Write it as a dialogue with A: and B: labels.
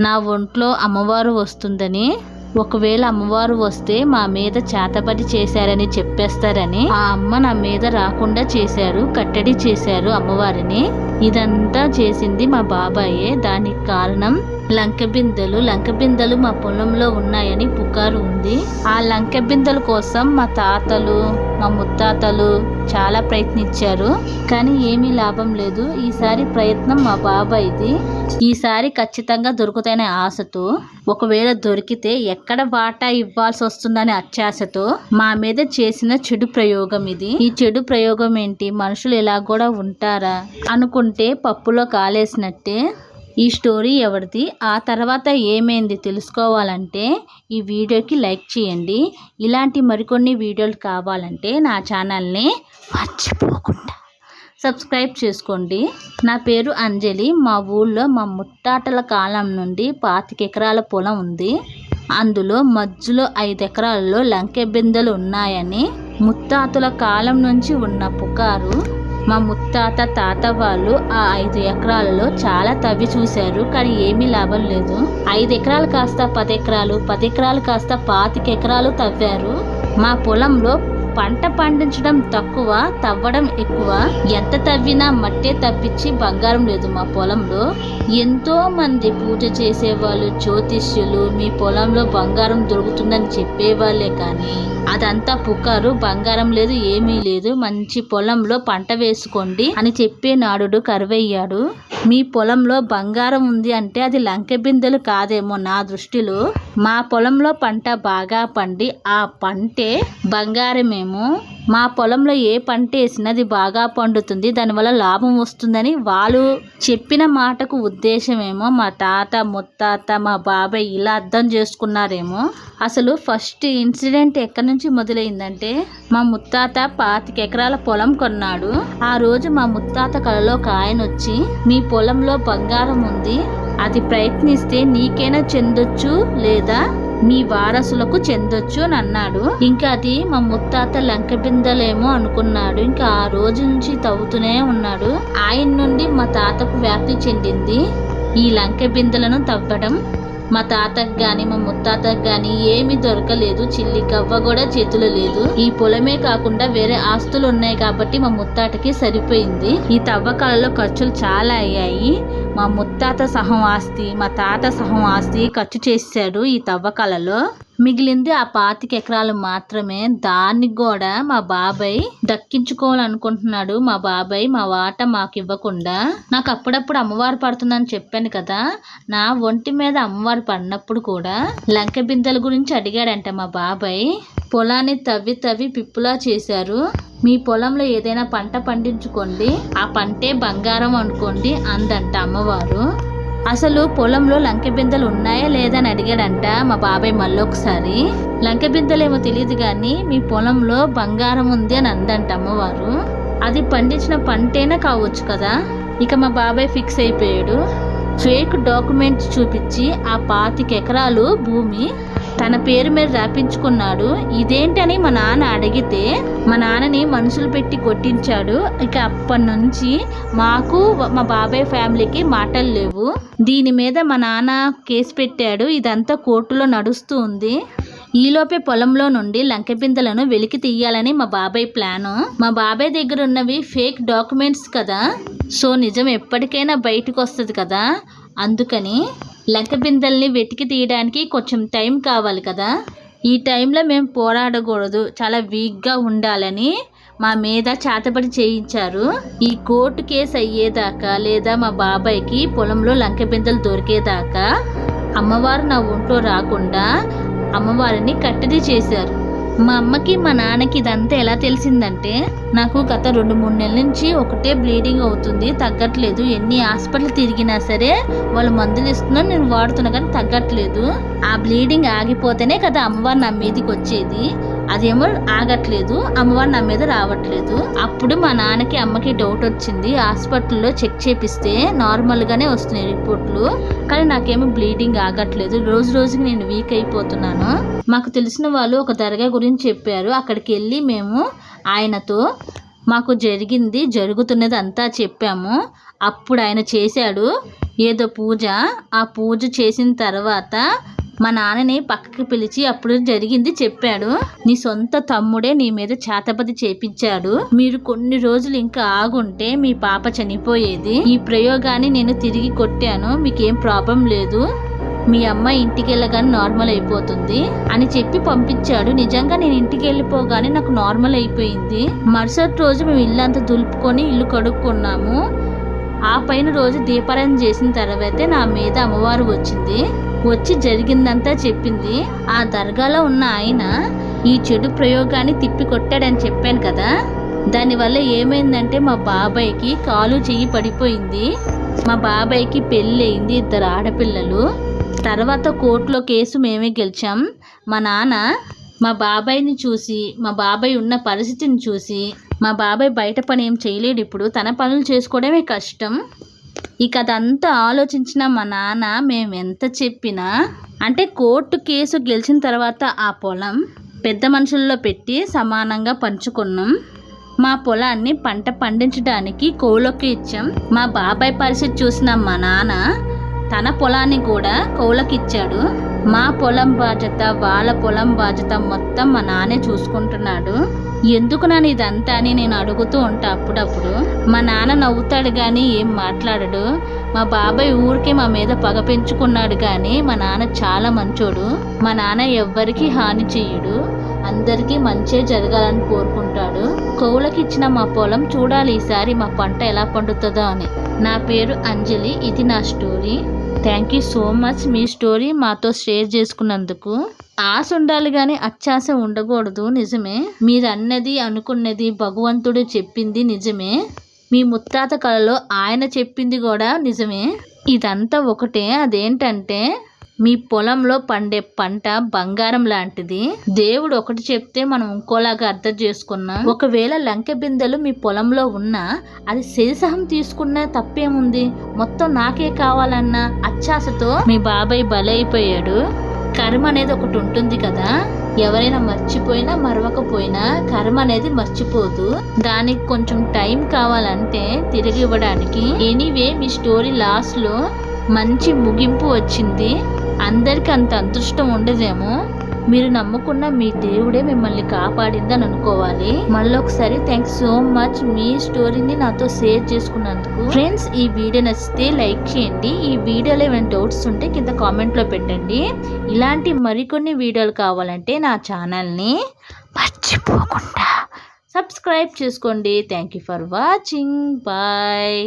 A: నా ఒంట్లో అమ్మవారు వస్తుందని ఒకవేళ అమ్మవారు వస్తే మా మీద చేతబడి చేశారని చెప్పేస్తారని ఆ అమ్మ నా మీద రాకుండా చేశారు కట్టడి చేశారు అమ్మవారిని. ఇదంతా చేసింది మా బాబాయే. దానికి కారణం లంక బిందెలు లంక బిందెలు మా పొలంలో ఉన్నాయని పుకారు ఉంది. ఆ లంక బిందెల కోసం మా తాతలు మా ముత్తాతలు చాలా ప్రయత్నించారు. కానీ ఏమీ లాభం లేదు. ఈసారి ప్రయత్నం మా బాబాయిది. ఈసారి ఖచ్చితంగా దొరుకుతాయనే ఆశతో ఒకవేళ దొరికితే ఎక్కడ వాటా ఇవ్వాల్సి వస్తుందనే అత్యాశతో మా మీద చేసిన చెడు ప్రయోగం ఇది. ఈ చెడు ప్రయోగం ఏంటి? మనుషులు ఇలా కూడా ఉంటారా? అనుకుంటే పప్పులో కాలేసినట్టే. ఈ స్టోరీ ఎవరిది? ఆ తర్వాత ఏమైంది తెలుసుకోవాలంటే ఈ వీడియోకి లైక్ చేయండి. ఇలాంటి మరికొన్ని వీడియోలు కావాలంటే నా ఛానల్ని మర్చిపోకుండా సబ్స్క్రైబ్ చేసుకోండి. నా పేరు అంజలి. మా ఊళ్ళో మా ముత్తాతల కాలం నుండి పాతిక ఎకరాల పొలం ఉంది. అందులో మధ్యలో ఐదు ఎకరాల్లో లంకె బిందెలు ఉన్నాయని ముత్తాతల కాలం నుంచి ఉన్న పుకారు మా ముత్తాత తాత వాళ్ళు ఆ ఐదు ఎకరాలలో చాలా తవ్వి చూశారు కానీ ఏమీ లాభం లేదు. ఐదు ఎకరాలు కాస్త పది ఎకరాలు పది ఎకరాలు కాస్త పాతిక ఎకరాలు తవ్వారు. మా పొలంలో పంట పండించడం తక్కువ తవ్వడం ఎక్కువ. ఎంత తవ్వినా మట్టే తప్పించి బంగారం లేదు మా పొలంలో. ఎంతో మంది పూజ చేసేవాళ్ళు జ్యోతిష్యులు మీ పొలంలో బంగారం దొరుకుతుందని చెప్పేవాళ్ళే కానీ అదంతా పుకారు బంగారం లేదు ఏమీ లేదు. మంచి పొలంలో పంట వేసుకోండి అని చెప్పే నాడుడు కరువయ్యాడు. మీ పొలంలో బంగారం ఉంది అంటే అది లంకె బిందెలు కాదేమో నా దృష్టిలో. మా పొలంలో పంట బాగా పండి ఆ పంటే బంగారమే. మేము మా పొలంలో ఏ పంట వేసినా అది బాగా పండుతుంది దానివల్ల లాభం వస్తుందని వాళ్ళు చెప్పిన మాటకు ఉద్దేశమేమో మా తాత ముత్తాత మా బాబాయ్ ఇలా అర్థం చేసుకున్నారేమో. అసలు ఫస్ట్ ఇన్సిడెంట్ ఎక్కడి నుంచి మొదలైందంటే మా ముత్తాత పాతిక ఎకరాల పొలం కొన్నాడు. ఆ రోజు మా ముత్తాత కళలో ఒక ఆయన వచ్చి మీ పొలంలో బంగారం ఉంది అది ప్రయత్నిస్తే నీకైనా చెందొచ్చు లేదా? మీ వారసులకు చెందొచ్చు అని అన్నాడు. ఇంకా అది మా ముత్తాత లంక బిందెలేమో అనుకున్నాడు. ఇంకా ఆ రోజు నుంచి తవ్వుతూనే ఉన్నాడు. ఆయన నుండి మా తాతకు వ్యాప్తి చెందింది ఈ లంక బిందెలను తవ్వడం. మా తాతకు గాని మా ముత్తాతకు గాని ఏమీ దొరకలేదు. చిల్లి కవ్వ కూడా చేతులు లేదు. ఈ పొలమే కాకుండా వేరే ఆస్తులు ఉన్నాయి కాబట్టి మా ముత్తాతకి సరిపోయింది. ఈ తవ్వకాలలో ఖర్చులు చాలా అయ్యాయి. మా ముత్తాత సహం ఆస్తి మా తాత సహం ఆస్తి ఖర్చు చేశాడు ఈ తవ్వకాలలో మిగిలింది ఆ పాతిక ఎకరాలు మాత్రమే. దాన్ని కూడా మా బాబాయ్ దక్కించుకోవాలనుకుంటున్నాడు. మా బాబాయ్ మా వాట మాకు ఇవ్వకుండా. నాకు అప్పుడప్పుడు అమ్మవారు పడుతుందని చెప్పాను కదా. నా ఒంటి మీద అమ్మవారు పడినప్పుడు కూడా లంక బిందెల గురించి అడిగాడంట మా బాబాయ్. పొలాన్ని తవ్వి తవ్వి పిప్పులా చేశారు. మీ పొలంలో ఏదైనా పంట పండించుకోండి ఆ పంటే బంగారం అనుకోండి అందంట అమ్మవారు. అసలు పొలంలో లంకె బిందెలు ఉన్నాయా లేదా అని అడిగాడంట మా బాబాయ్ మళ్ళీ ఒకసారి లంకె బిందెలేమో తెలియదు కానీ మీ పొలంలో బంగారం ఉంది అని అందంట అమ్మవారు. అది పండించిన పంటేనా కావచ్చు కదా? ఇక మా బాబాయ్ ఫిక్స్ అయిపోయాడు. ఫేక్ డాక్యుమెంట్స్ చూపించి ఆ పాతిక ఎకరాలు భూమి తన పేరు మీద రాపించుకున్నాడు. ఇదేంటని మా నాన్న అడిగితే మా నాన్నని మనుషులు పెట్టి కొట్టించాడు. ఇక అప్పటి నుంచి మాకు మా బాబాయ్ ఫ్యామిలీకి మాటలు లేవు. దీని మీద మా నాన్న కేసు పెట్టాడు. ఇదంతా కోర్టులో నడుస్తూ ఉంది. ఈలోపే పొలంలో నుండి లంక బిందెలను వెలికి తీయాలని మా బాబాయ్ ప్లాను. మా బాబాయ్ దగ్గర ఉన్నవి ఫేక్ డాక్యుమెంట్స్ కదా. సో నిజం ఎప్పటికైనా బయటకు వస్తుంది కదా. అందుకని లంక బిందెల్ని వెతికి తీయడానికి కొంచెం టైం కావాలి కదా. ఈ టైంలో మేము పోరాడకూడదు. చాలా వీక్గా ఉండాలని మా మీద చేతబడి చేయించారు. ఈ కోర్టు కేసు అయ్యేదాకా లేదా మా బాబాయ్కి పొలంలో లంక బిందెలు దొరికేదాకా అమ్మవారు నా ఒంట్లో రాకుండా అమ్మవారిని కట్టడి చేశారు. మా అమ్మకి మా నాన్నకి ఇదంతా ఎలా తెలిసిందంటే నాకు గత రెండు మూడు నెలల నుంచి ఒకటే బ్లీడింగ్ అవుతుంది తగ్గట్లేదు. ఎన్ని హాస్పిటల్ తిరిగినా సరే వాళ్ళు మందులు ఇస్తున్నా నేను వాడుతున్నా కానీ తగ్గట్లేదు. ఆ బ్లీడింగ్ ఆగిపోతేనే కదా అమ్మవారు నా మీదకి వచ్చేది. అదేమో ఆగట్లేదు అమ్మవారు నా మీద రావట్లేదు. అప్పుడు మా నాన్నకి అమ్మకి డౌట్ వచ్చింది. హాస్పిటల్లో చెక్ చేపిస్తే నార్మల్గానే వస్తున్నాయి రిపోర్ట్లు. కానీ నాకేమో బ్లీడింగ్ ఆగట్లేదు. రోజు రోజుకి నేను వీక్ అయిపోతున్నాను. మాకు తెలిసిన వాళ్ళు ఒక దర్గా గురించి చెప్పారు. అక్కడికి వెళ్ళి మేము ఆయనతో మాకు జరిగింది జరుగుతున్నది అంతా చెప్పాము. అప్పుడు ఆయన చేశాడు ఏదో పూజ. ఆ పూజ చేసిన తర్వాత మా నాన్నని పక్కకి పిలిచి అప్పుడు జరిగింది చెప్పాడు. నీ సొంత తమ్ముడే నీ మీద చేతపతి చేపించాడు. మీరు కొన్ని రోజులు ఇంకా ఆగుంటే మీ పాప చనిపోయేది. ఈ ప్రయోగాన్ని నేను తిరిగి కొట్టాను. మీకేం ప్రాబ్లం లేదు. మీ అమ్మ ఇంటికి వెళ్ళగానే నార్మల్ అయిపోతుంది అని చెప్పి పంపించాడు. నిజంగా నేను ఇంటికి వెళ్ళిపోగానే నాకు నార్మల్ అయిపోయింది. మరుసటి రోజు మేము ఇల్లు అంతా దులుపుకొని ఇల్లు కడుక్కున్నాము. ఆ పైన రోజు దీపారాయణ చేసిన తర్వాతే నా మీద అమ్మవారు వచ్చింది. వచ్చి జరిగిందంతా చెప్పింది. ఆ దర్గాలో ఉన్న ఆయన ఈ చెడు ప్రయోగాన్ని తిప్పి కొట్టాడని చెప్పాను కదా. దానివల్ల ఏమైందంటే మా బాబాయ్కి కాలు చెయ్యి పడిపోయింది. మా బాబాయ్కి పెళ్ళి అయింది ఇద్దరు ఆడపిల్లలు. తర్వాత కోర్టులో కేసు మేమే గెలిచాం. మా నాన్న మా బాబాయ్ని చూసి మా బాబాయ్ ఉన్న పరిస్థితిని చూసి మా బాబాయ్ బయట పని ఏం చేయలేడు ఇప్పుడు. తన పనులు చేసుకోవడమే కష్టం. ఇక అదంతా ఆలోచించిన మా నాన్న మేము ఎంత చెప్పినా అంటే కోర్టు కేసు గెలిచిన తర్వాత ఆ పొలం పెద్ద మనుషుల్లో పెట్టి సమానంగా పంచుకున్నాం. మా పొలాన్ని పంట పండించడానికి కౌలుకి ఇచ్చాం. మా బాబాయ్ పరిస్థితి చూసిన మా నాన్న తన పొలాన్ని కూడా కౌలకిచ్చాడు మా పొలం బాధ్యత వాళ్ళ పొలం బాధ్యత మొత్తం మా నాన్నే చూసుకుంటున్నాడు. ఎందుకు నన్ను ఇదంతా అని నేను అడుగుతూ ఉంటా అప్పుడప్పుడు? మా నాన్న నవ్వుతాడు కానీ ఏం మాట్లాడడు. మా బాబాయ్ ఊరికే మా మీద పగ పెంచుకున్నాడు కానీ మా నాన్న చాలా మంచోడు. మా నాన్న ఎవ్వరికీ హాని చెయ్యడు. అందరికీ మంచే జరగాలని కోరుకుంటాడు. కౌలకిచ్చిన మా పొలం చూడాలి ఈసారి మా పంట ఎలా పండుతుందో అని. నా పేరు అంజలి. ఇది నా story. Thank you so much me story మాతో షేర్ చేసుకున్నందుకు. ఆశ ఉండాలి కానీ అత్యాశ ఉండకూడదు. నిజమే. మీరు అన్నది అనుకున్నది భగవంతుడు చెప్పింది నిజమే. మీ ముత్తాత కళలో ఆయన చెప్పింది కూడా నిజమే. ఇదంతా ఒకటే. అదేంటంటే మీ పొలంలో పండే పంట బంగారం లాంటిది. దేవుడు ఒకటి చెప్తే మనం ఇంకోలాగా అర్థం చేసుకున్నాం ఒకవేళ లంకె బిందెలు మీ పొలంలో ఉన్నా అది శరీసహం తీసుకున్న తప్పేముంది? మొత్తం నాకే కావాలన్న అచ్చాసతో మీ బాబాయ్ బలైపోయాడు. కర్మ అనేది ఒకటి ఉంటుంది కదా? ఎవరైనా మర్చిపోయినా మరవకపోయినా కర్మ అనేది మర్చిపోదు. దానికి కొంచెం టైం కావాలంటే తిరిగి ఇవ్వడానికి. ఎనీవే మీ స్టోరీ లాస్ట్లో మంచి ముగింపు వచ్చింది. అందరికీ అంత అదృష్టం ఉండదేమో? మీరు నమ్ముకున్న మీ దేవుడే మిమ్మల్ని కాపాడిందని అనుకోవాలి. మళ్ళీ ఒకసారి థ్యాంక్స్ సో మచ్ మీ స్టోరీని నాతో షేర్ చేసుకున్నందుకు. ఫ్రెండ్స్ ఈ వీడియో నచ్చితే లైక్ చేయండి. ఈ వీడియోలో ఏమైనా డౌట్స్ ఉంటే కింద కామెంట్లో పెట్టండి. ఇలాంటి మరికొన్ని వీడియోలు కావాలంటే నా ఛానల్ని మర్చిపోకుండా సబ్స్క్రైబ్ చేసుకోండి. Thank you for watching bye